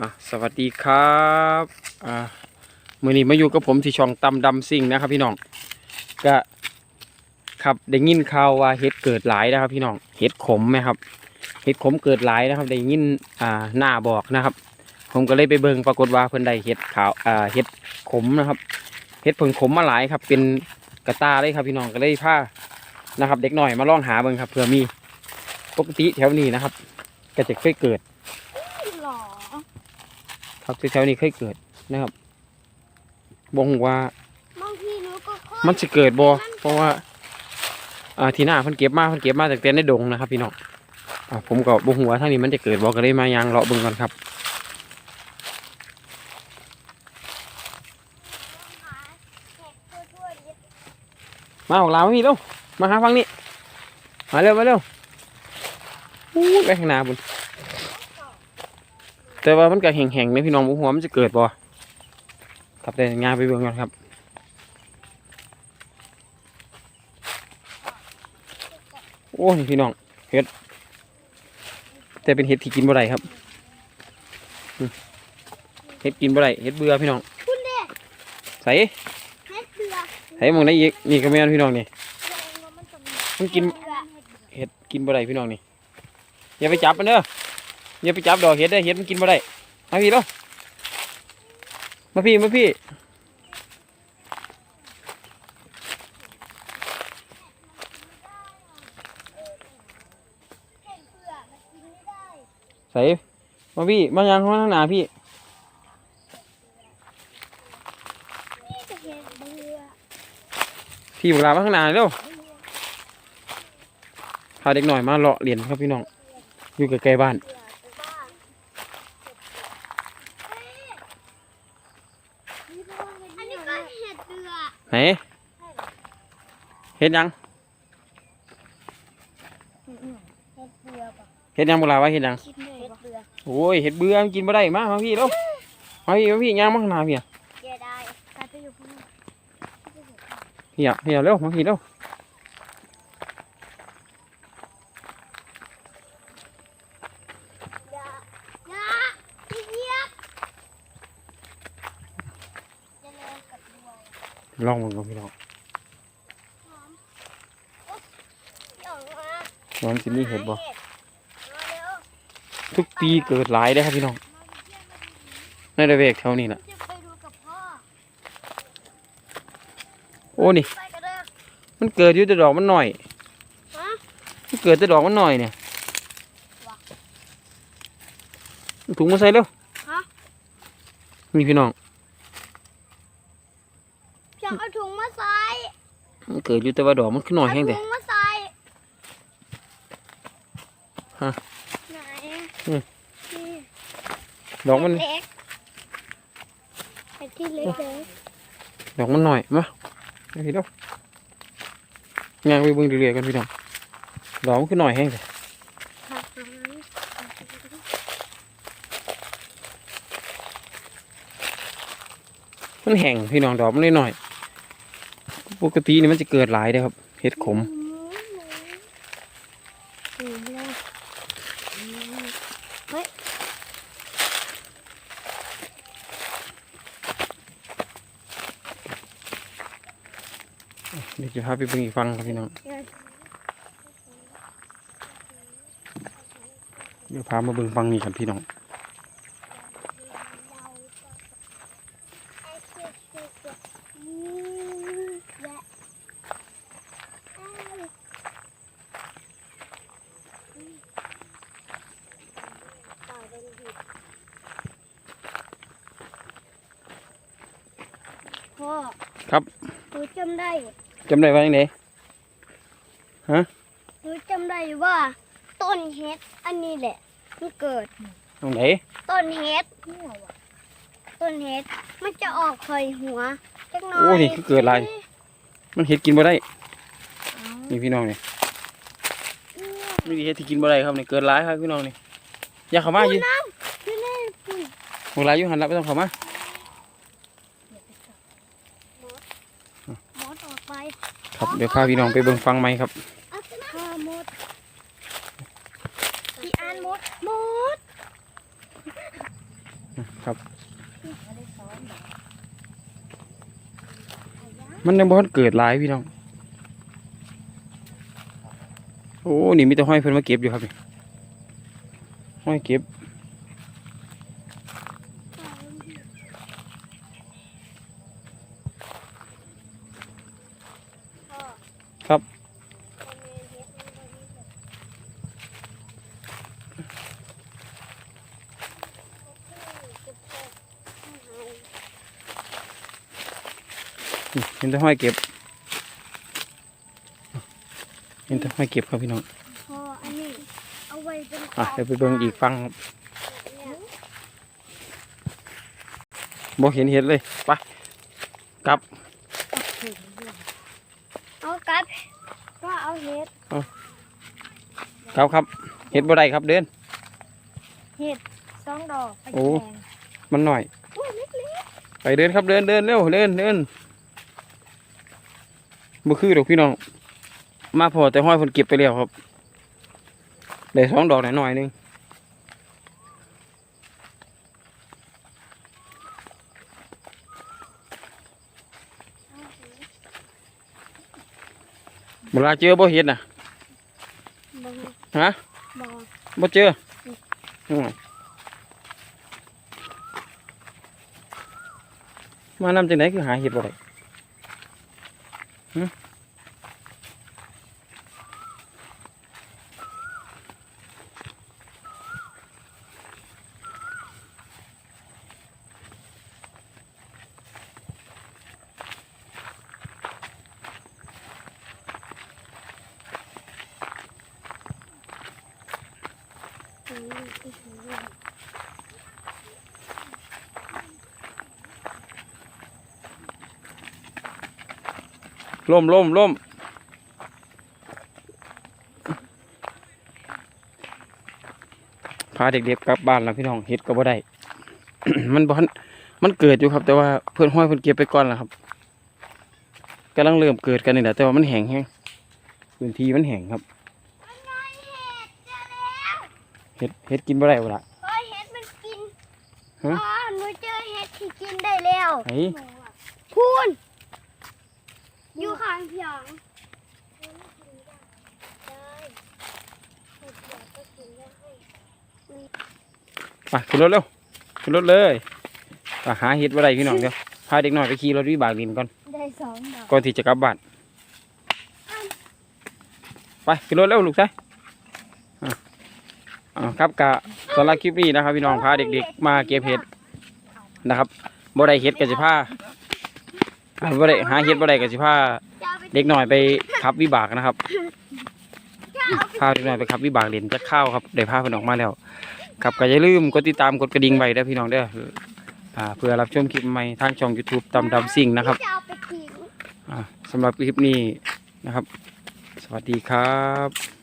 อะสวัสดีครับอ่ามือนี้มาอยู่กับผมที่ช่องตำดำซิ่งนะครับ พี่น้องก็ครับได้ยินข่าวว่าเห็ดเกิดหลายนะครับ พี่น้องเห็ดขมไหมครับเห็ดขมเกิดหลายนะครับได้ยินอ่าหน้าบอกนะครับ ผมก็เลยไปเบิ่งปรากฏว่าเพิ่นได้เห็ดขาวอ่าเห็ดขมนะครับเห็ดเพิ่งขมมาหลายครับ เป็นกระตาเลยครับ พี่น้องก็เลยพานะครับ เด็กหน่อยมาลองหาเบิ่งครับเผื่อมีปกติแถวนี้นะครับก็จะเคยเกิด ครับแถวๆนี้เคยเกิดนะครับบงว่ามันจะเกิดบ่เพราะว่าอ่าทีหน้าพิ่นเก็บมาพิ่นเก็บมาจากเต็นในดงนะครับ พี่น้องอ่าผมก็บ่ฮู้ว่าทางนี้มันจะเกิดบ่ก็เลยมายางเลาะเบิ่งก่อนครับหาขกทั่วๆเยอะมาออกลาวมาพี่เร็วมาหาฟังนี่มาเร็วมาเร็วอู้ยไปข้างหน้าบุญ แต่ว่ามันก็แห้งๆนะพี่น้องบ่ฮู้ว่ามันจะเกิดบ่ครับแต่งานไปเบิ่งก่อนครับโอ้นี่พี่น้องเห็ดแต่เป็นเห็ดที่กินบ่ได้ครับอืมเห็ดกินบ่ได้เห็ดเบื่อพี่น้องคุณเด็กใส่เฮ็ดเบื่อใส่หมองได้อีกนี่ก็แม่นพี่น้องนี่แสดงว่ามันต้องมันกินเบื่อเห็ดกินบ่ได้พี่น้องนี่อย่าไปจับมันเด้อ อย่าไปจับดอกเห็ดเด้เห็ดมันกินบ่ได้มาพี่เด้อมาพี่มาพี่ใส่มาพี่มายังมาข้างหน้าพี่นี่เฮ็ดเบื่อพี่บอกลามาข้างหน้าเร็วพาเด็กหน่อยมาเลาะเหรียนครับพี่น้อง อยู่ใกล้ๆบ้าน เบื่อไปบ้านเฮ้ยอันนี้ก็เฮ็ดเบื่อ ไห นเห็ดยังเฮ็ดเบื่อปะเห็ดยังบอกลาว่าเห็ดยังคิดเลยเฮ็ดเบื่อโอ้ยเห็ดเบื่อมันกินบ่ได้มามาพี่เร็วมาพี่มาพี่ย่างมาข้างหน้าพี่อะเสียดายกลายไปอยู่ข้างนอกพี่อะพี่อะเร็วมาพี่เร็ว อย่าอย่าพี่เหยียบจะเลิกกับด้วย ลองมึงก่อนพี่น้องหอมโอ๊ะเดี๋ยวมาว่ามันจะมีเห็ดบ่มาเร็วทุกปีเกิดหลายได้อครับพี่น้องมาเยี่ยมมาดีในระเวกแถวนี้น่ะจะไปดูกับพ่อโอ้นี่ไปกันเด้อมันเกิดอยู่แต่ดอกมันหน่อยฮะมันเกิดแต่ดอกมันหน่อยเนี่ยว่ะเอาถุงมาใส่เร็วฮะนี่พี่น้อง เพียงเอาถุงมาใส่ มันเกิดอยู่แต่ว่าดอกมันขึ้นหน่อยเอาแห้งแต่ถุงมาใส่ฮะไหนอืมนี่ดอกมันเล็กไอ้ที่เล็กเล็กดอกมันหน่อยมาเอาพี่เร็วงานไปเบิ่งเรื่อยๆกันพี่น้องดอกมันขึ้นหน่อยแห้งแต่ผักหางมันแห้งพี่น้องดอกมันน้อยๆ ปกตินี่มันจะเกิดหลายเด้ครับ เห็ดขมเดี๋ยวจะพาไปเบิ่งอีกฟังครับพี่น้องเดี๋ยวพามาเบิ่งฟังนี่ครับพี่น้อง พ่อครับหนูจำได้จำได้ว่าอย่างไงหนูจำได้ว่าต้นเฮ็ดอันนี้แหละมันเกิด ตรงไหนต้นเฮ็ดต้นเฮ็ดมันจะออกเคยหัวจักหน้อยโอ้นี่คือเกิดหลายมันเห็ดกินบ่ได้นี่พี่น้องนี่นี่เห็ดที่กินบ่ได้ครับนี่เกิดหลายครับพี่น้องนี่อย่าเข้ามาอยู่น้ำอยู่ในปุ่นเวลาอยู่หันละไม่ต้องเข้ามา มดออกไป ครับเดี๋ยวพาพี่น้องไปเบิ่งฟังไหมครับเอาไปนะฆ่ามดพี่อ่านมดมดครับอาได้สองดอกเอายะมันบ่ทันเกิดหลายพี่น้อง โอ้ นี่มีแต่ห้อยเพิ่นมาเก็บอยู่ครับนี่ห้อยเก็บ พ่อ ครับ เอาเมนเฮ็ดมันบ่มีแบบโอ เคเก็บเสร็จเอาหายนี่เห็นแต่ห้อยเก็บ เห็นแต่ห้อยเก็บครับพี่น้องพออันนี้เอาไว้เป็นอะเดี๋ยวไปเบิ่งอีกฟังครับเนี่ยบ่เห็นเห็ดเลยไปกลับเอากลับก็เอาเห็ดกลับครับ เห็ดบ่ได้ครับเดิน เห็ดสองดอกไปโอ้แกงมันหน่อยโอ้ยเล็กไปเดินครับเดินเดินเร็วเดินเดิน บ่คือดอกพี่น้อง มาพอแต่ห้อยเพิ่นเก็บไปแล้วครับได้สองดอกหน่อยๆหนึงเวลาเจอบ่เห็ดน่ะๆบ่ฮะบ่บ่เจออืมมานำจังไหนคือหาเห็ดบ่ได้หึ ล่มล่มล่มพาเด็กๆกลับบ้านแล้วพี่น้องเห็ดก็บ่ได้ มันบ่ทันมันเกิดอยู่ครับ แต่ว่าเพื่อนห้อยเพื่อนเก็บไปก่อนแล้วครับกำลังเริ่มเกิดกันนี่แหละแต่ว่ามันแห้งแห้งพื้นที่มันแห้งครับ เห็ดเห็ดกินบ่ได้บ่ล่ะเฮ้ยเห็ดมันกินฮะอ๋อหนูเจอเห็ดที่กินได้แล้วไหนพูนอยู่ข้างเพียงไปขึ้นรถเร็วขึ้นรถเลยไปหาเห็ดบ่ได้พี่น้องเดี๋ยวพาเด็กน้อยไปขี่รถวิบากดินก่อนได้สองดอกก่อนที่จะกลับบ้านไปขึ้นรถเร็วลูกชาย อะอ่าครับกะสำหรับคลิปนี้นะครับ พี่น้องพาเด็กๆ มาเก็บเห็ดนะครับบ่ได้เห็ดกับสิพาอ่าบ่ได้หาเห็ดบ่ได้กับสิพาจะเอาเด็กหน่อยไปขับวิบากนะครับพาเด็กหน่อยไปขับวิบากเล่นจะเข้าวครับได้พาเพิ่นออกมาแล้วครับก็อย่าลืมกดติดตามกดกระดิ่งไว้เด้อพี่น้องเด้ออ่าเพื่อรับชมคลิปใหม่ทางช่อง YouTube ตำดำซิ่งนะครับจะเอาไปกินอ่าสำหรับคลิปนี้นะครับ สวัสดีครับ